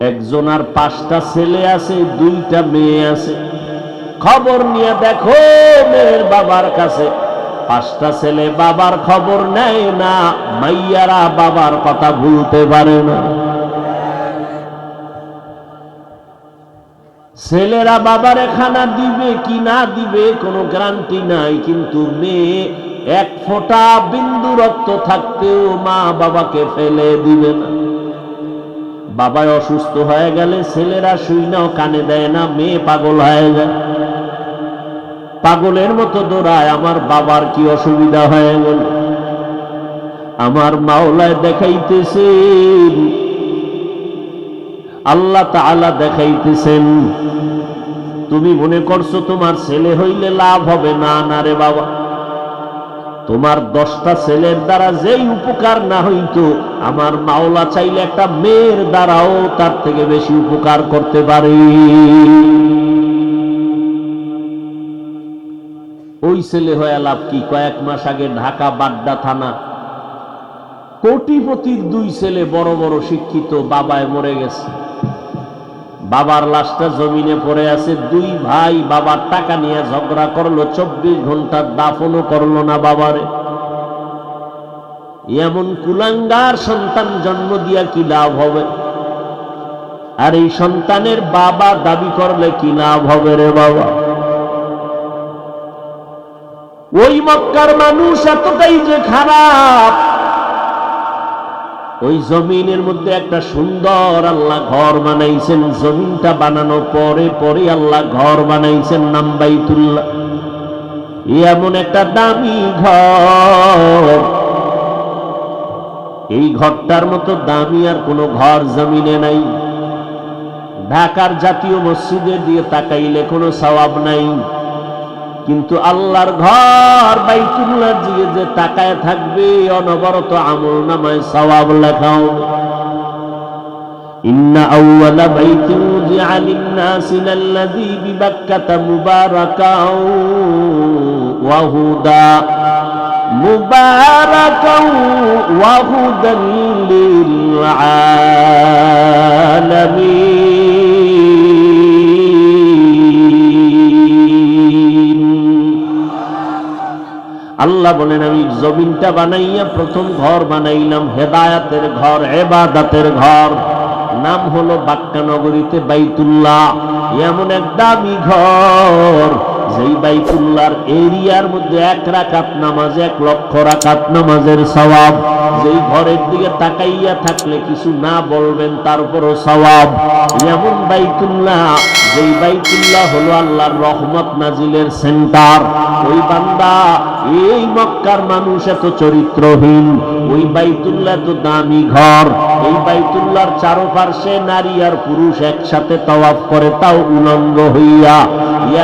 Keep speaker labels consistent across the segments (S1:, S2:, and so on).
S1: একজন আর পাঁচটা ছেলে আছে, দুইটা মেয়ে আছে। খবর নিয়ে দেখো মেয়ের বাবার কাছে। পাঁচটা ছেলে বাবার খবর নেয় না, মাইয়ারা বাবার কথা ভুলতে পারে না। ছেলেরা বাবারে খানা দিবে কি না দিবে কোনো গ্যারান্টি নাই, কিন্তু মেয়ে এক ফোঁটা বিন্দু রক্ত থাকতেও মা বাবাকে ফেলে দিবে না। বাবায় অসুস্থ হয়ে গেলে ছেলেরা শুই নাও কানে দেয় না, মেয়ে পাগল হয়ে যায়। পাগলের মতো দৌড়ায়, আমার বাবার কি অসুবিধা হয়ে গেল? আমার মাওলায় দেখাইতেছেন, আল্লাহ তাআলা দেখাইতেছেন। তুমি মনে করছ তোমার ছেলে হইলে লাভ হবে? না না রে বাবা। তোমার দশটা ছেলের দ্বারা যেই উপকার না হইতো, আমার মাওলা চাইলে একটা মেয়ের দ্বারাও তার থেকে বেশি উপকার করতে পারে। ওই ছেলে হয়ে লাভ কি? কয়েক মাস আগে ঢাকা বাড্ডা থানা, কোটিপতির দুই ছেলে বড় বড় শিক্ষিত বাবায় মরে গেছে। বাবার লাশটা জমিনে পড়ে আছে, দুই ভাই বাবার টাকা নিয়ে ঝগড়া করল, চব্বিশ ঘণ্টার দাফনও করল না বাবারে। এমন কুলাঙ্গার সন্তান জন্ম দিয়া কি লাভ হবে? আর এই সন্তানের বাবা দাবি করলে কি লাভ হবে রে বাবা? ওই মক্কার মানুষ এতটাই যে খারাপ ওই জমিনের মধ্যে একটা সুন্দর আল্লাহ ঘর বানাইছেন। জমিনটা বানানোর পরে পরে আল্লাহ ঘর বানাইছেন নাম বাইতুল্লাহ। এমন একটা দামি ঘর। এই ঘরটার মতো দামি আর কোনো ঘর জমিনে নাই। ঢাকার জাতীয় মসজিদের দিয়ে তাকাইলে কোনো সওয়াব নাই। কিন্তু আল্লাহর ঘর বাইতুল্লার দিকে যে তাকায় থাকবে, অনবরত আমল নামায় সওয়াব লেখাও। ইন্না আউয়ালা বাইতিন উযিআ লিন-নাসি লাল্লাযী বিবাক্কাতা মুবারাকাও ওয়া হুদা। মুবারাকাও ওয়া হুদান লিল আলামিন আল্লাহ বলেন, আমি জমিনটা বানাইয়া প্রথম ঘর বানাইলাম, হেদায়াতের ঘর, এবাদাতের ঘর। নাম হলো বাক্কা নগরীতে বাইতুল্লাহ। এমন এক দামি ঘর, যেই বাইতুল্লাহর এরিয়ার মধ্যে এক রাকাত নামাজ, এক লক্ষ রাকাত নামাজের সওয়াব। যেই ঘরের দিকে তাকাইয়া থাকলে কিছু না বলবেন তারপরও সওয়াব। এমন বাইতুল্লাহ, যেই বাইতুল্লাহ হলো আল্লাহর রহমত নাজিলের সেন্টার। ওই বান্দা এই মক্কার মানুষ এত চরিত্রহীন, ওই বাইতুল্লাহ তো দামি ঘর, এই বাইতুল্লাহর চারপার্শ্বে নারী আর পুরুষ একসাথে তওয়াফ করে, তাও উলঙ্গ হইয়া।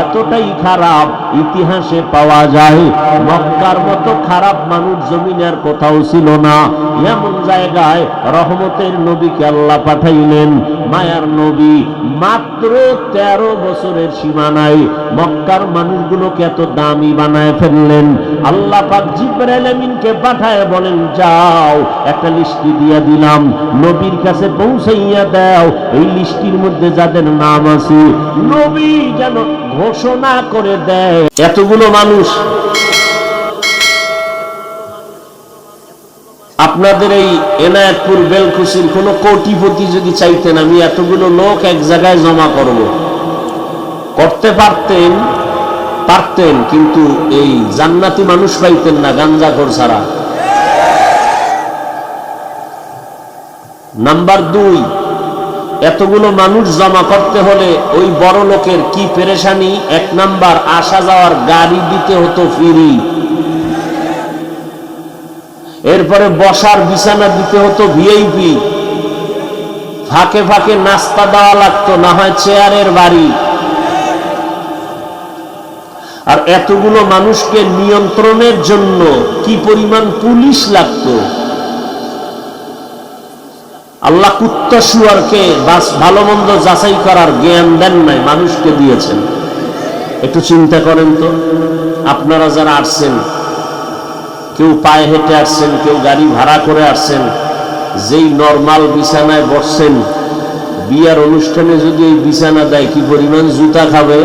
S1: এতটাই খারাপ ইতিহাসে পাওয়া যায়, মক্কার মতো খারাপ মানুষ জমিনের কোথাও ছিল না। এমন জায়গায় রহমতের নবীকে আল্লাহ পাঠাইলেন, মায়ার নবী, মাত্র তেরো বছরের সীমানায় মক্কার মানুষগুলোকে এত দামি বানায় ফেললেন। আল্লাহ পাক জিব্রাইল পাঠায় বলেন, যাও, একটা লিস্টি দিয়া দিলাম। নবীর কাছে পৌঁছাইয়া দাও। এই লিস্টির মধ্যে যাদের নাম আছে, নবী যেন ঘোষণা করে দেয়। এতগুলো মানুষ, আপনাদের এই এনায়তপুর বেলকুশির কোন কোটিপতি যদি চাইতেন, আমি এতগুলো লোক এক জায়গায় জমা করব। করতে পারতেন পারতেন, কিন্তু এই জান্নাতি মানুষ পাইতেন না গাঞ্জাখোর ছাড়া। নাম্বার দুই, এতগুলো মানুষ জমা করতে হলে ওই বড় লোকের কি পেরেশানি? এক নাম্বার, আসা যাওয়ার গাড়ি দিতে হতো ফিরি। এরপরে বসার বিছানা দিতে হতো ভিআইপি। ফাঁকে ফাঁকে নাস্তা দেওয়া লাগতো, না হয় চেয়ারের বাড়ি। আর এতগুলো মানুষকে নিয়ন্ত্রণের জন্য কি পরিমাণ পুলিশ লাগতো? আল্লাহ কুত্তা শুয়ারকে ভালো মন্দ যাচাই করার জ্ঞান দেন নাই, মানুষকে দিয়েছেন। একটু চিন্তা করেন তো, আপনারা যারা আসছেন, কেউ পায়ে হেঁটে আসছেন, কেউ গাড়ি ভাড়া করে আসছেন, যেই নর্মাল বিছানায় বসছেন, বিয়ার অনুষ্ঠানে যদি এই বিছানা দেয়, কি পরিমাণ জুতা খাবে?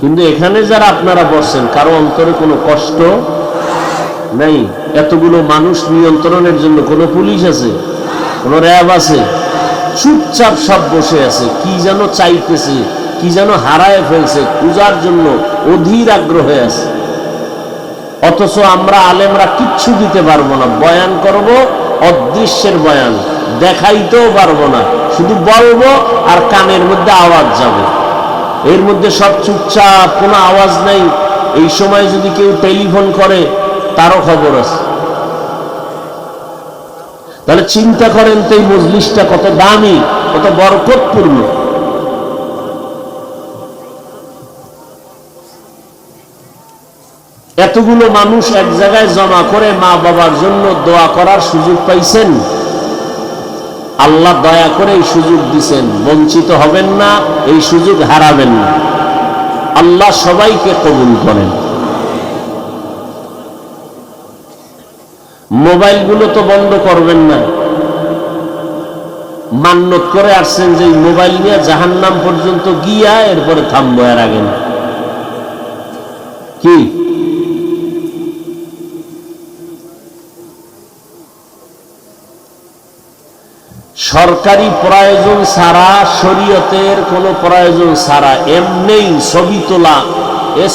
S1: কিন্তু এখানে যারা আপনারা বসছেন কারও অন্তরে কোনো কষ্ট নাই? এতগুলো মানুষ নিয়ন্ত্রণের জন্য কোনো পুলিশ আছে? কোনো র্যাব আছে? চুপচাপ সব বসে আছে। কি যেন চাইতেছে, কি যেন হারায় ফেলছে, পূজার জন্য অধীর আগ্রহে আছে। অথচ আমরা আলেমরা কিচ্ছু দিতে পারব না। বয়ান করব, অদৃশ্যের বয়ান। দেখাইতেও পারব না। শুধু বলব আর কানের মধ্যে আওয়াজ যাবে। এর মধ্যে সব চুপচাপ, কোনো আওয়াজ নাই। এই সময় যদি কেউ টেলিফোন করে, তারও খবর আছে। তাহলে চিন্তা করেন তো এই মজলিসটা কত দামি, কত বরকতপূর্ণ। এতগুলো মানুষ এক জায়গায় জমা করে মা বাবার জন্য দোয়া করার সুযোগ পাইছেন। আল্লাহ দয়া করে এই সুযোগ দিছেন। বঞ্চিত হবেন না, এই সুযোগ হারাবেন না। আল্লাহ সবাইকে কবুল করেন। মোবাইলগুলো তো বন্ধ করবেন না। মান্যত করে আসছেন যে মোবাইল নিয়ে জাহান্নাম পর্যন্ত গিয়া এরপরে থামবো এর আগে। না কি? সরকারি প্রয়োজন ছাড়া, শরীয়তের কোনো প্রয়োজন ছাড়া, এমনেই ছবি তোলা,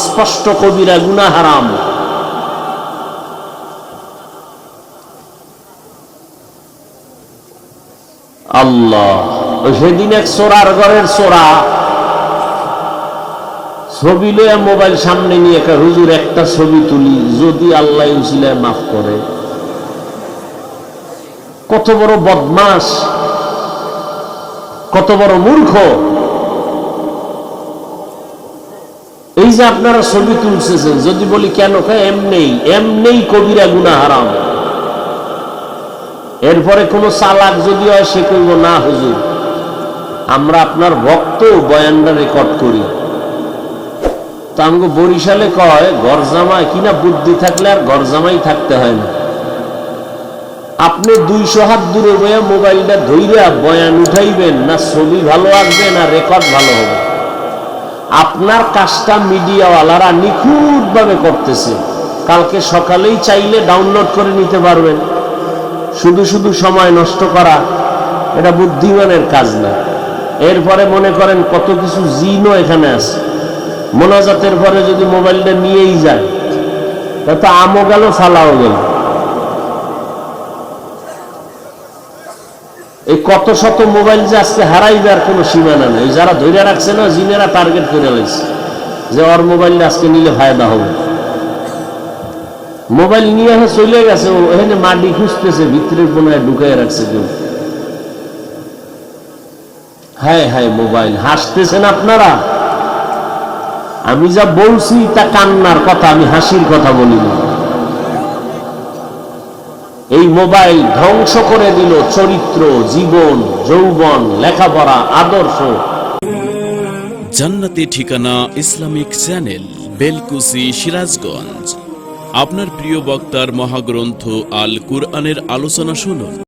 S1: স্পষ্ট কবিরা গুনা হারাম। আল্লাহ, সেদিন এক চোরার ঘরের চোরা, ছবি লইয়া মোবাইল সামনে নিয়ে একটা হুজুর, একটা ছবি তুলি, যদি আল্লাহ উসিলায় মাফ করে। কত বড় বদমাস কত বড় মূর্খ। এই যে আপনারা ছবি তুলছেন যদি বলি কেন কয় এমনেই এমনেই কবিরা গুনা হারাম। এরপরে কোনো চালাক যদি হয়, সে কইব, না, হুজুর, আমরা আপনার ভক্ত বয়ানটা রেকর্ড করি। তো আমাকে বরিশালে কয়, ঘর কিনা বুদ্ধি থাকলে আর ঘর জামাই থাকতে হয় না। আপনি দুইশো হাত দূরে বয়ে মোবাইলটা ধইরা বয়ান উঠাইবেন না ছবি ভালো আসবে না রেকর্ড ভালো হবে। আপনার কাজটা মিডিয়াওয়ালারা নিখুঁতভাবে করতেছে। কালকে সকালেই চাইলে ডাউনলোড করে নিতে পারবেন। শুধু শুধু সময় নষ্ট করা, এটা বুদ্ধিমানের কাজ না। এরপরে মনে করেন কত কিছু জিনও এখানে আছে। মোনাজাতের পরে যদি মোবাইলটা নিয়েই যায় তা আমও গেল, ফালাও গেল। এই কত শত মোবাইল যে আজকে হারাইবে আর কোনো সীমানা নেই। যারা ধরে রাখছে না, জিনেরা টার্গেট করে লাইছে যে ওর মোবাইলটা আজকে নিলে ফায়দা হবে। মোবাইল নিয়ে চলে গেছে, ও এখানে মাটি খুঁজতেছে, ভিতরের কোনায় ঢুকাই রাখছে কেউ। হায় হায় মোবাইল, হাসতেছেন আপনারা? আমি যা বলছি তা কান্নার কথা, আমি হাসির কথা বলিনি। এই মোবাইল ধ্বংস করে দিল চরিত্র, জীবন, যৌবন, লেখাপড়া, আদর্শ।
S2: জান্নাতি ঠিকানা ইসলামিক চ্যানেল, বেলকুসি, সিরাজগঞ্জ। আপনার প্রিয় বক্তার মহাগ্রন্থ আল কুরআনের আলোচনা শুনুন।